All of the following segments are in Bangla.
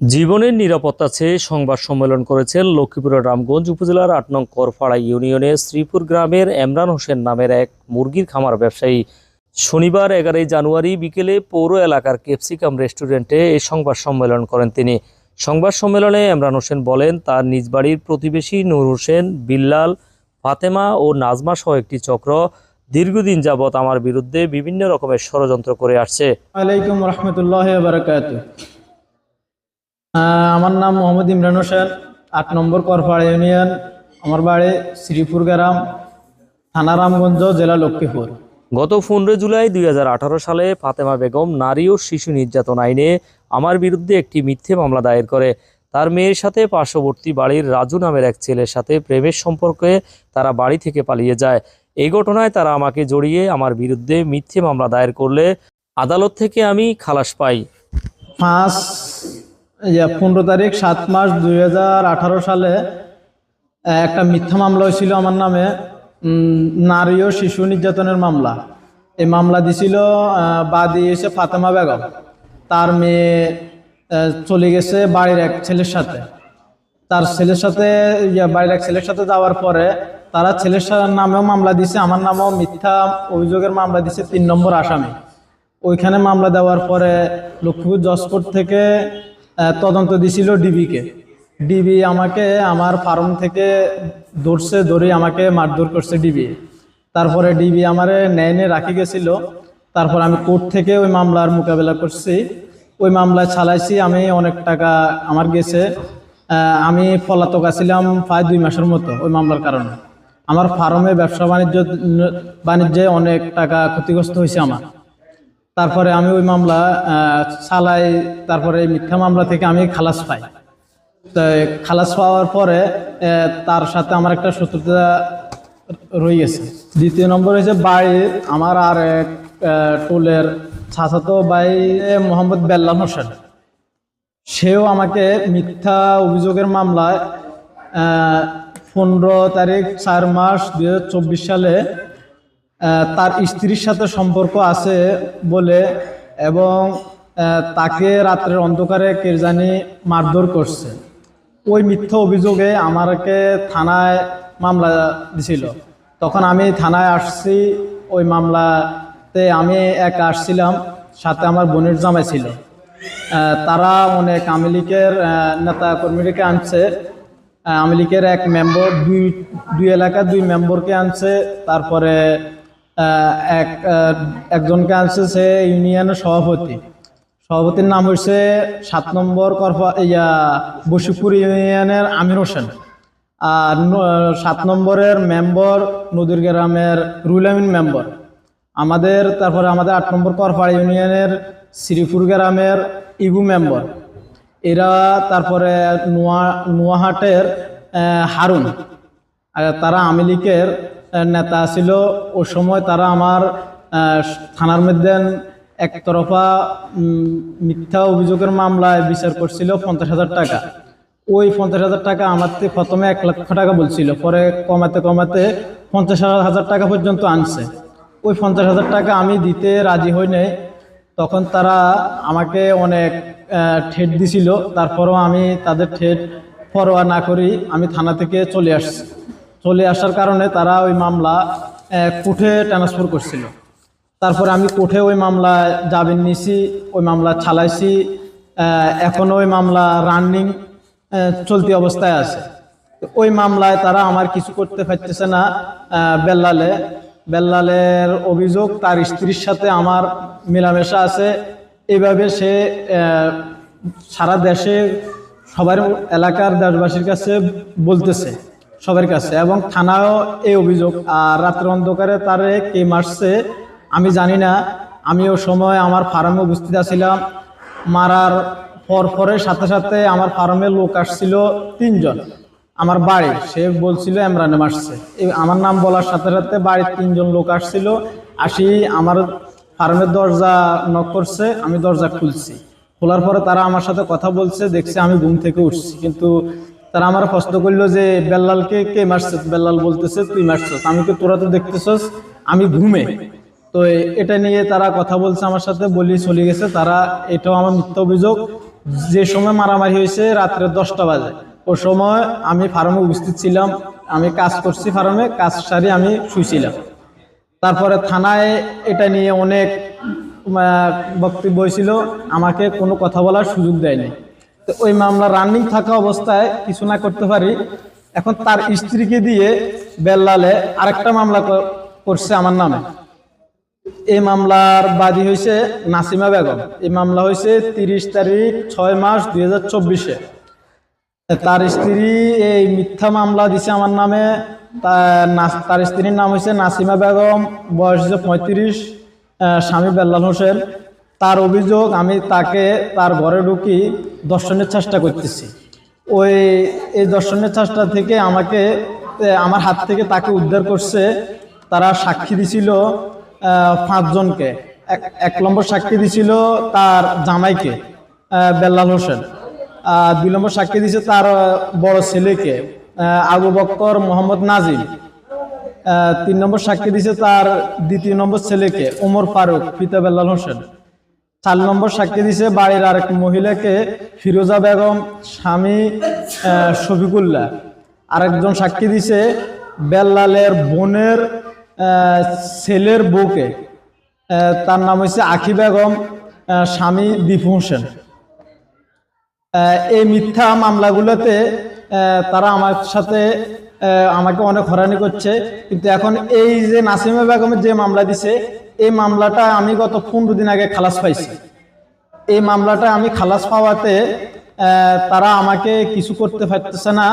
জীবনের নিরাপত্তা চেয়ে সংবাদ সম্মেলন করেছেন লক্ষ্মীপুরের রামগঞ্জ উপজেলার আট নং করপাড়া ইউনিয়নের শ্রীপুর গ্রামের এমরান হোসেন নামের এক মুরগির খামার ব্যবসায়ী। শনিবার এগারোই জানুয়ারি বিকেলে পৌর এলাকার ক্যাপসিকাম রেস্টুরেন্টে এই সংবাদ সম্মেলন করেন তিনি। সংবাদ সম্মেলনে এমরান হোসেন বলেন, তার নিজ বাড়ির প্রতিবেশী নূর হোসেন, বিল্লাল, ফাতেমা ও নাজমা সহ একটি চক্র দীর্ঘদিন যাবৎ আমার বিরুদ্ধে বিভিন্ন রকমের ষড়যন্ত্র করে আসছে। আমার নাম মোহাম্মদ ইমরান হোসেন আট নম্বর করপাড়া ইউনিয়ন আমার বাড়ি শ্রীপুর গ্রাম থানা রামগঞ্জ জেলা লক্ষ্মীপুর। গত পনেরো জুলাই দুই হাজার আঠারো সালে ফাতেমা বেগম নারী ও শিশু নির্যাতন আইনে আমার বিরুদ্ধে একটি মিথ্যে মামলা দায়ের করে। তার মেয়ের সাথে পার্শ্ববর্তী বাড়ির রাজু নামের এক ছেলের সাথে প্রেমের সম্পর্কে তারা বাড়ি থেকে পালিয়ে যায়। এই ঘটনায় তারা আমাকে জড়িয়ে আমার বিরুদ্ধে মিথ্যে মামলা দায়ের করলে আদালত থেকে আমি খালাস পাই। পাঁচ পনেরো তারিখ, সাত মাস দুই হাজার আঠারো সালে একটা মিথ্যা মামলা হয়েছিল আমার নামে নারী ও শিশু নির্যাতনের মামলা। এই মামলা দিছিল বাদী এসে ফাতেমা বেগম। তার মেয়ে চলে গেছে বাড়ির এক ছেলের সাথে। তার ছেলের সাথে বাড়ির এক ছেলের সাথে যাওয়ার পরে তারা ছেলের নামেও মামলা দিছে, আমার নামেও মিথ্যা অভিযোগের মামলা দিছে, তিন নম্বর আসামি। ওইখানে মামলা দেওয়ার পরে লক্ষ্মীপুর কোর্ট থেকে তদন্ত দিছিল ডিবিকে। ডিবি আমাকে আমার ফার্ম থেকে ধরছে ধরে আমাকে মারধর করছে ডিবি। তারপরে ডিবি আমারে ন্যায়নে রাখি গেছিল। তারপর আমি কোর্ট থেকে ওই মামলার মোকাবেলা করছি। ওই মামলায় চালাইছি আমি অনেক টাকা আমার গেছে। আমি পলাতক আছিলাম প্রায় দুই মাসের মতো ওই মামলার কারণে। আমার ফার্মে ব্যবসা বাণিজ্য, বাণিজ্যে অনেক টাকা ক্ষতিগ্রস্ত হয়েছে আমার। তারপরে আমি ওই মামলা চালাই, তারপরে মিথ্যা মামলা থেকে আমি খালাস পাই। তো খালাস পাওয়ার পরে তার সাথে আমার একটা শত্রুতা রয়ে গেছে। দ্বিতীয় নম্বর হচ্ছে বাড়ির আমার আর এক টোলের ছাচাতো ভাই মোহাম্মদ বেল্লাল হোসেন। সেও আমাকে মিথ্যা অভিযোগের মামলায় পনেরো তারিখ চার মাস দু হাজার চব্বিশ সালে তার স্ত্রীর সাথে সম্পর্ক আছে বলে এবং তাকে রাত্রের অন্ধকারে কে জানি মারধর করছে। ওই মিথ্যা অভিযোগে আমাকে থানায় মামলা দিছিল। তখন আমি থানায় আসছি, ওই মামলাতে আমি একা আসছিলাম, সাথে আমার বোনের জামাই ছিল। তারা অনেক আওয়ামী লীগের নেতা কর্মীদেরকে আনছে। আওয়ামী লীগের এক মেম্বার, দুই দুই এলাকার দুই মেম্বরকে আনছে। তারপরে এক একজনকে আনছে সে ইউনিয়নের সভাপতি। সভাপতির নাম হচ্ছে সাত নম্বর করপা, ইয়া, বসিপুর ইউনিয়নের আমির হোসেন। আর সাত নম্বরের মেম্বর নদীর গ্রামের রুল আমিন মেম্বর। আমাদের, তারপরে আমাদের আট নম্বর করপাড়া ইউনিয়নের শ্রীপুর গ্রামের ইবু মেম্বর। এরা তারপরে নোয়া, নোয়াহাটের হারুন। আর তারা আওয়ামী লীগের নেতা ছিল। ওই সময় তারা আমার থানার মধ্যে একতরফা মিথ্যা অভিযোগের মামলায় বিচার করছিল পঞ্চাশ হাজার টাকা। ওই পঞ্চাশ হাজার টাকা আমার থেকে প্রথমে এক লক্ষ টাকা বলছিল, পরে কমাতে কমাতে পঞ্চাশ হাজার টাকা পর্যন্ত আনছে। ওই পঞ্চাশ হাজার টাকা আমি দিতে রাজি হই নাই। তখন তারা আমাকে অনেক ঠেট দিছিল। তারপরও আমি তাদের ঠেট পরোয়া না করি, আমি থানা থেকে চলে আসছি। চলে আসার কারণে তারা ওই মামলা কোর্টে ট্রান্সফার করছিল। তারপরে আমি কোর্টে ওই মামলা জামিন নিছি, ওই মামলা চালাইছি এখনও ওই মামলা রানিং চলতি অবস্থায় আছে। ওই মামলায় তারা আমার কিছু করতে পারতেছে না বেল্লালে। বেল্লালের অভিযোগ, তার স্ত্রীর সাথে আমার মেলামেশা আছে। এইভাবে সে সারা দেশে, সবার এলাকার দেশবাসীর কাছে বলতেছে। সবার কাছে এবং থানাও এই অভিযোগ। আর রাত্র অন্ধকারে তারে কে মারছে, আমি জানি না। আমি ও সময় আমার ফার্মে উপস্থিত আছিলাম। মারার পর পরে সাথে সাথে আমার ফার্মে লোক আসছিল তিনজন। আমার বাড়ি, সে বলছিল এমরানে মারছে। আমার নাম বলার সাথে সাথে বাড়ির তিনজন লোক আসছিল। আসি আমার ফার্মের দরজা নক করছে, আমি দরজা খুলছি। খোলার পরে তারা আমার সাথে কথা বলছে, দেখছে আমি ঘুম থেকে উঠছি। কিন্তু তারা আমার প্রশ্ন করল যে, বেল্লালকে কে মারছে? বেল্লাল বলতেছে, তুই মারছস আমি তো তোরা তো দেখতেছস, আমি ঘুমে। তো এটা নিয়ে তারা কথা বলছে আমার সাথে, বলি চলে গেছে। তারা, এটাও আমার মিথ্যা অভিযোগ। যে সময় মারামারি হয়েছে, রাত্রে দশটা বাজে। ও সময় আমি ফার্মে উপস্থিত ছিলাম। আমি কাজ করছি ফার্মে, কাজ সারি আমি শুয়েছিলাম তারপরে থানায় এটা নিয়ে অনেক বক্তব্য হয়েছিল। আমাকে কোনো কথা বলার সুযোগ দেয়নি। তো ওই মামলা রানিং থাকা অবস্থায় কিছু না করতে পারি। এখন তার স্ত্রীকে দিয়ে বেল্লালে আরেকটা মামলা করছে আমার নামে। এই মামলার বাদী হয়েছে নাসিমা বেগম। এই মামলা হয়েছে তিরিশ তারিখ ছয় মাস দুই হাজার চব্বিশে। তার স্ত্রী এই মিথ্যা মামলা দিছে আমার নামে। তার তার স্ত্রীর নাম হয়েছে নাসিমা বেগম, বয়স হচ্ছে পঁয়ত্রিশ স্বামী বেল্লাল হোসেন। তার অভিযোগ আমি তাকে তার ঘরে ঢুকি দর্শনের চেষ্টা করতেছি। ওই, এই দর্শনের চেষ্টা থেকে আমাকে আমার হাত থেকে তাকে উদ্ধার করছে। তারা সাক্ষী দিছিল পাঁচজনকে। এক- নম্বর সাক্ষী দিছিল তার জামাইকে বেল্লাল হোসেন। দুই নম্বর সাক্ষী দিছে তার বড় ছেলেকে আবু বক্কর মোহাম্মদ নাজিম। তিন নম্বর সাক্ষী দিছে তার দ্বিতীয় নম্বর ছেলেকে, ওমর ফারুক, পিতা বেল্লাল হোসেন। চার নম্বর সাক্ষী দিছে বাড়ির আরেক মহিলাকে ফিরোজা বেগম স্বামী শফিকুল্লাহ। আরেকজন সাক্ষী দিছে বেল্লালের বোনের ছেলের বউকে। তার নাম হচ্ছে আখি বেগম স্বামী দীপু হোসেন। এই মিথ্যা মামলাগুলোতে তারা আমার সাথে আমাকে অনেক হরানি করছে। কিন্তু এখন এই যে নাসিমা বেগমের যে মামলা দিছে, এই মামলাটা আমি গত পনেরো দিন আগে খালাস পাইছি। এই মামলাটা আমি খালাস পাওয়াতে তারা আমাকে কিছু করতে পারতেছে না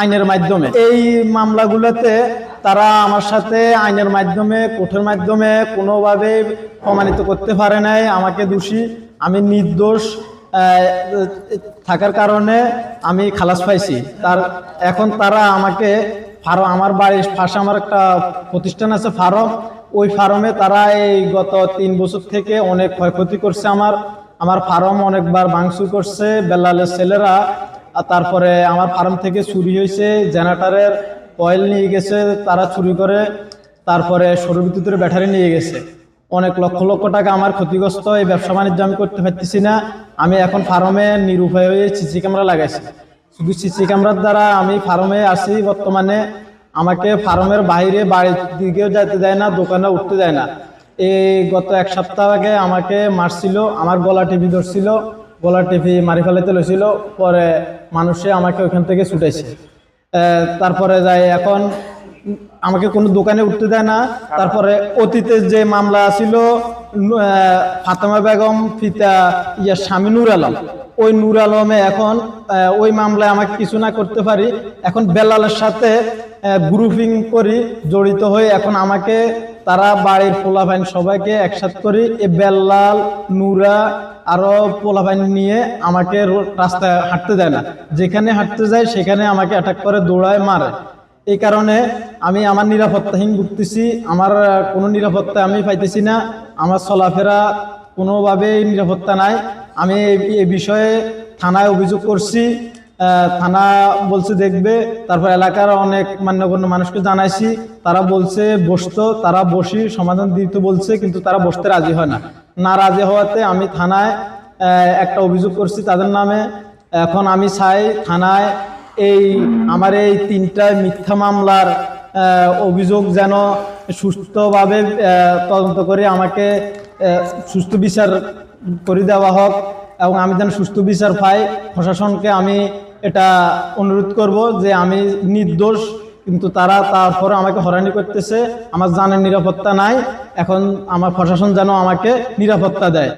আইনের মাধ্যমে। এই মামলাগুলোতে তারা আমার সাথে আইনের মাধ্যমে, কোর্টের মাধ্যমে কোনোভাবে প্রমাণিত করতে পারে নাই, আমাকে দোষী। আমি নির্দোষ থাকার কারণে আমি খালাস পাইছি। তার এখন তারা আমাকে ফার্ম আমার বাড়ির পাশে আমার একটা প্রতিষ্ঠান আছে ফার্ম। ওই ফার্মে তারা এই গত তিন বছর থেকে অনেক ক্ষয়ক্ষতি করছে আমার। আমার ফার্ম অনেকবার ভাঙচুর করছে, বেলালের ছেলেরা। আর তারপরে আমার ফার্ম থেকে চুরি হয়েছে, জেনারেটারের অয়েল নিয়ে গেছে তারা চুরি করে। তারপরে সৌর বিদ্যুতের ব্যাটারি নিয়ে গেছে। অনেক লক্ষ লক্ষ টাকা আমার ক্ষতিগ্রস্ত এই ব্যবসা বাণিজ্য আমি করতে পারতেছি না। আমি এখন ফার্মে নিরুপায় হয়ে সিসি ক্যামেরা লাগাইছি। শুধু সিসি ক্যামেরার দ্বারা আমি ফার্মে আসি বর্তমানে। আমাকে ফার্মের বাইরে বাড়ির দিকেও যেতে দেয় না দোকানে উঠতে দেয় না। এই গত এক সপ্তাহ আগে আমাকে মারছিল আমার গলা টিভি ধরছিল গলা টিভি মারি ফেলাতে লইছিল পরে মানুষে আমাকে ওইখান থেকে ছুটাইছে। আহ, তারপরে যাই এখন আমাকে কোনো দোকানে উঠতে দেয় না। তারপরে অতীতে যে মামলা ছিল ফাতেমা বেগম ফিতা ইয়া স্বামী নূর আলম। ওই নূর আলমে এখন ওই মামলায় আমাকে কিছু না করতে পারি। এখন বেলালের সাথে গ্রুপিং করি, জড়িত হয়ে এখন আমাকে, তারা বাড়ির পোলা পোলাভাইন সবাইকে একসাথে করি। এ বেল্লাল নুরা আরও পোলাভাইন নিয়ে আমাকে রাস্তায় হাঁটতে দেয় না। যেখানে হাঁটতে যায়, সেখানে আমাকে অ্যাটাক করে, দৌড়ায়, মারে। এই কারণে আমি আমার নিরাপত্তাহীন ভুগতেছি, আমার কোনো নিরাপত্তা আমি পাইতেছি না, আমার চলাফেরা কোনোভাবেই নিরাপত্তা নাই। আমি এই- বিষয়ে থানায় অভিযোগ করছি থানা বলছে দেখবে, তারপর এলাকার অনেক মান্যগণ্য মানুষকে জানাইছি, তারা বলছে বসতো, তারা বসি, সমাধান দিতে বলছে, কিন্তু তারা বসতে রাজি হয় না। না রাজি হওয়াতে আমি থানায় একটা অভিযোগ করছি তাদের নামে। এখন আমি চাই থানায় এই আমার এই তিনটা মিথ্যা মামলার অভিযোগ যেন সুস্থভাবে তদন্ত করে আমাকে সুস্থ বিচার করে দেওয়া হোক এবং আমি যেন সুস্থ বিচার পাই, প্রশাসনকে আমি এটা অনুরোধ করব যে আমি নির্দোষ, কিন্তু তারা তারপর আমাকে হরানি করতেছে, আমার জানের নিরাপত্তা নাই, এখন আমার প্রশাসন যেন আমাকে নিরাপত্তা দেয়।